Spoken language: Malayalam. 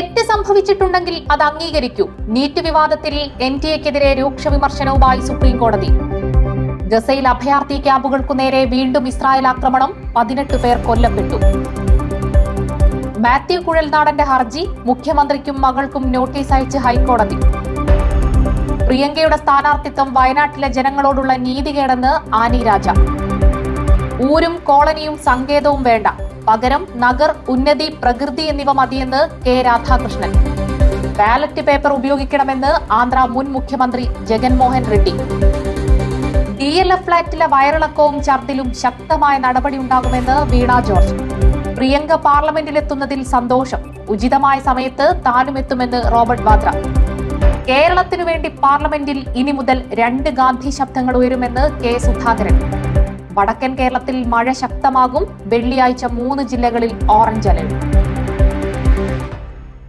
തെറ്റ് സംഭവിച്ചിട്ടുണ്ടെങ്കിൽ അത് അംഗീകരിക്കൂ. നീറ്റ് വിവാദത്തിൽ എൻ ടി എക്കെതിരെ രൂക്ഷ വിമർശനവുമായി സുപ്രീം കോടതി. ഗസയിൽ അഭയാർത്ഥി ക്യാമ്പുകൾക്കു നേരെ വീണ്ടും ഇസ്രായേൽ ആക്രമണം പതിനെട്ട് പേർ കൊല്ലപ്പെട്ടു. മാത്യു കുഴൽനാടന്റെ ഹർജി മുഖ്യമന്ത്രിക്കും മകൾക്കും നോട്ടീസ് അയച്ച് ഹൈക്കോടതി. പ്രിയങ്കയുടെ സ്ഥാനാർത്ഥിത്വം വയനാട്ടിലെ ജനങ്ങളോടുള്ള നീതികേടെന്ന് ആനി രാജ. ഊരും കോളനിയും സങ്കേതവും വേണ്ട. പകരം നഗർ ഉന്നതി പ്രകൃതി എന്നിവ മതിയെന്ന് കെ രാധാകൃഷ്ണൻ. ബാലറ്റ് പേപ്പർ ഉപയോഗിക്കണമെന്ന് ആന്ധ്ര മുൻ മുഖ്യമന്ത്രി Jaganmohan Reddy. D L F ഫ്ളാറ്റിലെ വയറിളക്കവും ഛർദിലും ശക്തമായ നടപടി ഉണ്ടാകുമെന്ന് വീണ ജോർജ്. പ്രിയങ്ക പാർലമെന്റിലെത്തുന്നതിൽ സന്തോഷം. ഉചിതമായ സമയത്ത് താനും എത്തുമെന്ന് റോബർട്ട് വാദ്ര. കേരളത്തിനു വേണ്ടി പാർലമെന്റിൽ ഇനി മുതൽ രണ്ട് ഗാന്ധി ശബ്ദങ്ങൾ ഉയരുമെന്ന് കെ സുധാകരൻ. വടക്കൻ കേരളത്തിൽ മഴ ശക്തമാകും. വെള്ളിയാഴ്ച മൂന്ന് ജില്ലകളിൽ ഓറഞ്ച് അലർട്ട്.